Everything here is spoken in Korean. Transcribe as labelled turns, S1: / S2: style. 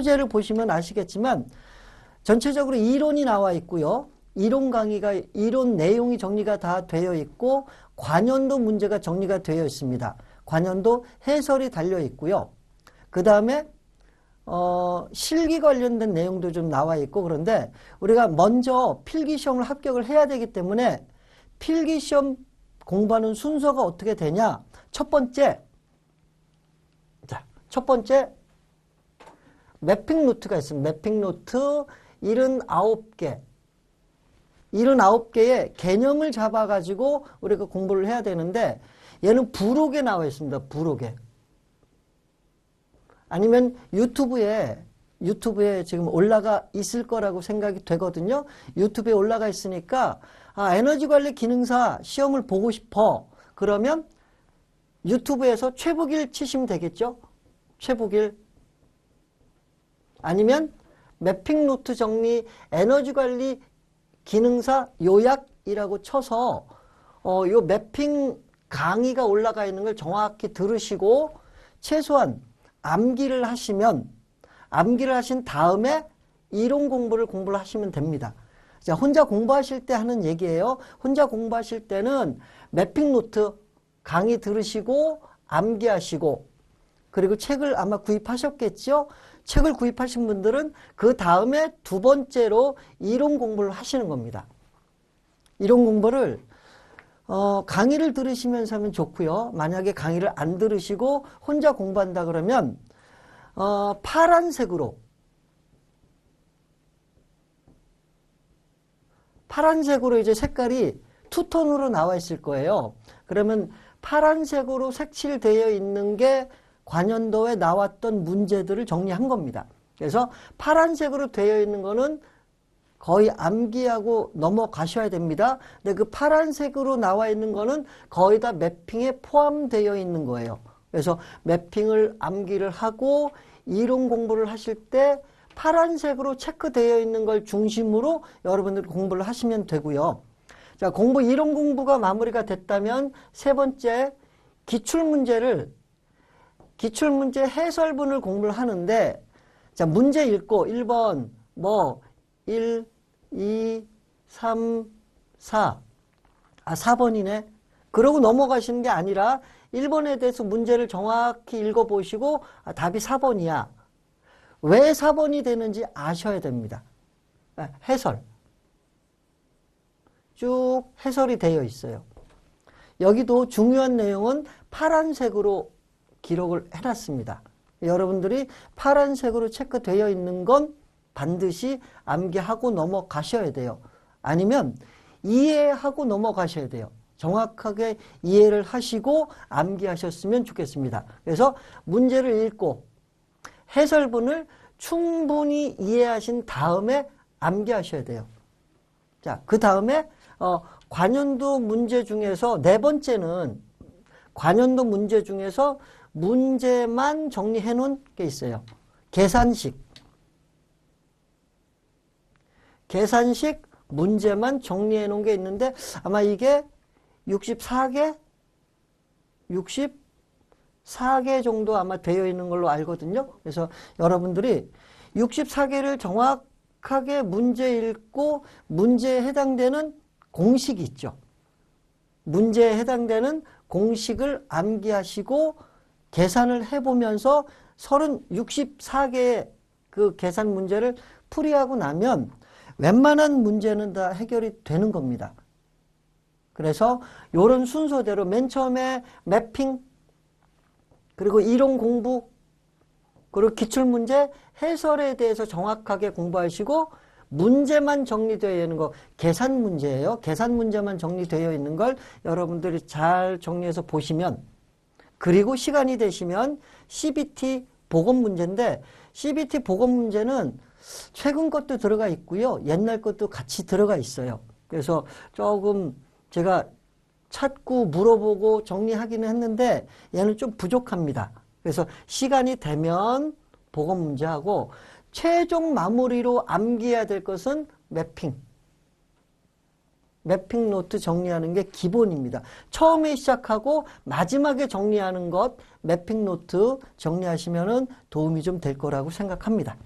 S1: 소재를 보시면 아시겠지만 전체적으로 이론이 나와 있고요. 이론 강의가 이론 내용이 정리가 다 되어 있고 관연도 문제가 정리가 되어 있습니다. 관연도 해설이 달려 있고요. 그 다음에 어, 실기 관련된 내용도 좀 나와 있고 그런데 우리가 먼저 필기 시험을 합격을 해야 되기 때문에 필기 시험 공부하는 순서가 어떻게 되냐? 첫 번째, 자, 첫 번째 매핑 노트가 있습니다. 매핑 노트 79개. 79개의 개념을 잡아가지고 우리가 공부를 해야 되는데 얘는 부록에 나와 있습니다. 부록에. 아니면 유튜브에 유튜브에 지금 올라가 있을 거라고 생각이 되거든요. 유튜브에 올라가 있으니까 아, 에너지 관리 기능사 시험을 보고 싶어. 그러면 유튜브에서 최북일 치시면 되겠죠. 최북일 아니면 매핑 노트 정리 에너지 관리 기능사 요약이라고 쳐서 어, 요 매핑 강의가 올라가 있는 걸 정확히 들으시고 최소한 암기를 하시면 암기를 하신 다음에 이론 공부를 공부를 하시면 됩니다. 자, 혼자 공부하실 때 하는 얘기예요. 혼자 공부하실 때는 매핑 노트 강의 들으시고 암기하시고 그리고 책을 아마 구입하셨겠죠? 책을 구입하신 분들은 그 다음에 두 번째로 이론 공부를 하시는 겁니다. 이론 공부를 어, 강의를 들으시면서 하면 좋고요. 만약에 강의를 안 들으시고 혼자 공부한다 그러면 어, 파란색으로 파란색으로 이제 색깔이 투톤으로 나와 있을 거예요. 그러면 파란색으로 색칠되어 있는 게 관연도에 나왔던 문제들을 정리한 겁니다. 그래서 파란색으로 되어 있는 거는 거의 암기하고 넘어가셔야 됩니다. 근데 그 파란색으로 나와 있는 거는 거의 다 매핑에 포함되어 있는 거예요. 그래서 매핑을 암기를 하고 이론 공부를 하실 때 파란색으로 체크되어 있는 걸 중심으로 여러분들 공부를 하시면 되고요. 자, 공부 이론 공부가 마무리가 됐다면 세 번째 기출 문제를 기출 문제 해설문을 공부를 하는데 자, 문제 읽고 1번 뭐 1, 2, 3, 4. 아, 4번이네. 그러고 넘어가시는 게 아니라 1번에 대해서 문제를 정확히 읽어보시고 아, 답이 4번이야. 왜 4번이 되는지 아셔야 됩니다. 아, 해설. 쭉 해설이 되어 있어요. 여기도 중요한 내용은 파란색으로 기록을 해놨습니다. 여러분들이 파란색으로 체크되어 있는 건 반드시 암기하고 넘어가셔야 돼요. 아니면 이해하고 넘어가셔야 돼요. 정확하게 이해를 하시고 암기하셨으면 좋겠습니다. 그래서 문제를 읽고 해설문을 충분히 이해하신 다음에 암기하셔야 돼요. 자, 그 다음에 어, 관연도 문제 중에서 네 번째는 관연도 문제 중에서 문제만 정리해 놓은 게 있어요. 계산식. 계산식 문제만 정리해 놓은 게 있는데 아마 이게 64개? 64개 정도 아마 되어 있는 걸로 알거든요. 그래서 여러분들이 64개를 정확하게 문제 읽고 문제에 해당되는 공식이 있죠. 문제에 해당되는 공식을 암기하시고 계산을 해보면서 30, 64개의 그 계산 문제를 풀이하고 나면 웬만한 문제는 다 해결이 되는 겁니다. 그래서 이런 순서대로 맨 처음에 매핑 그리고 이론 공부 그리고 기출문제 해설에 대해서 정확하게 공부하시고 문제만 정리되어 있는 거 계산 문제예요. 계산 문제만 정리되어 있는 걸 여러분들이 잘 정리해서 보시면 그리고 시간이 되시면 CBT 복원 문제인데 CBT 복원 문제는 최근 것도 들어가 있고요. 옛날 것도 같이 들어가 있어요. 그래서 조금 제가 찾고 물어보고 정리하기는 했는데 얘는 좀 부족합니다. 그래서 시간이 되면 복원 문제하고 최종 마무리로 암기해야 될 것은 매핑. 매핑 노트 정리하는 게 기본입니다. 처음에 시작하고 마지막에 정리하는 것 매핑 노트 정리하시면은 도움이 좀 될 거라고 생각합니다.